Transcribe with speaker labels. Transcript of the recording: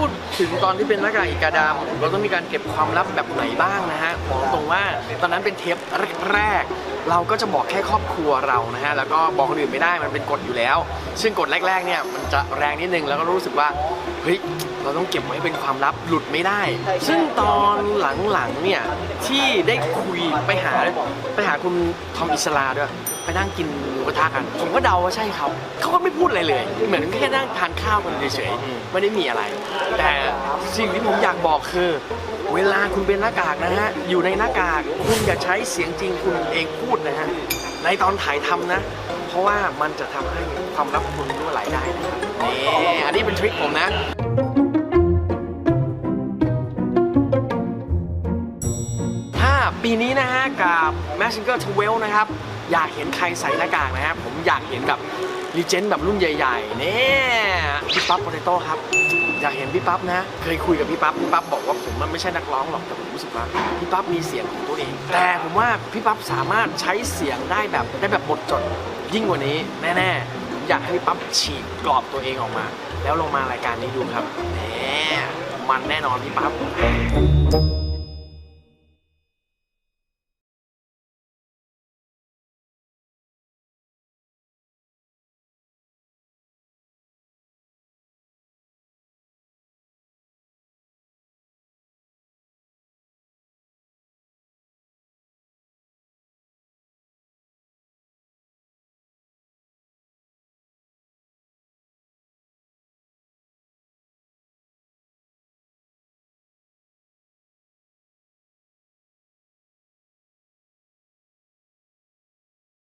Speaker 1: would ถึงตอนที่เป็นหน้ากากอีกาดำเราต้องมีการเก็บความลับแบบไหนบ้างนะฮะบอกตรงว่าตอนนั้นเป็นเทปแรกๆเราก็จะบอกแค่ครอบครัวเรานะฮะแล้วก็บอกคนอื่นไม่ได้มันเป็นกฎอยู่แล้ว ซึ่งกฎแรกๆเนี่ยมันจะแรงนิดนึงแล้วก็รู้สึกว่าเฮ้ยเราต้องเก็บไว้เป็นความลับหลุดไม่ได้ ซึ่งตอนหลังๆเนี่ยที่ได้คุยไปหาไปหาคุณทอมอิสลาด้วยไปนั่งกินหมูกระทะกัน ผมก็เดาว่าใช่เขาเขาก็ไม่พูดอะไรเลย เหมือนแค่นั่งทานข้าวกันเฉยๆไม่ได้มีอะไร แต่สิ่งที่ผมอยากบอกคือ เวลาคุณเป็นหน้ากากนะฮะ อยู่ในหน้ากากคุณอย่าใช้เสียงจริงคุณเองพูดนะฮะ ในตอนถ่ายทำนะ เพราะว่ามันจะทำให้ความลับคุณรั่วไหลได้นะครับนี่อันนี้เป็นทริคผมนะถ้าปีนี้นะฮะกับ m a s k i n g e r 12นะครับ อยากเห็นใครใส่หน้ากากนะฮะผมอยากเห็นแบบรีเจนแบบรุ่นใหญ่ๆเนี่ย ปั๊บโปเตโต้ครับ อยากเห็นพี่ปั๊บนะ เคยคุยกับพี่ปั๊บพี่ปั๊บบอกว่าผมมันไม่ใช่นักร้องหรอกแต่ผมรู้สึกว่าพี่ปั๊บมีเสียงของตัวเอง แต่ผมว่าพี่ปั๊บสามารถใช้เสียงได้แบบได้แบบบทจดยิ่งกว่านี้แน่ๆผมอยากให้พี่ปั๊บฉีกกรอบตัวเองออกมา แล้วลงมารายการนี้ดูครับแหมมันแน่นอนพี่ปั๊บ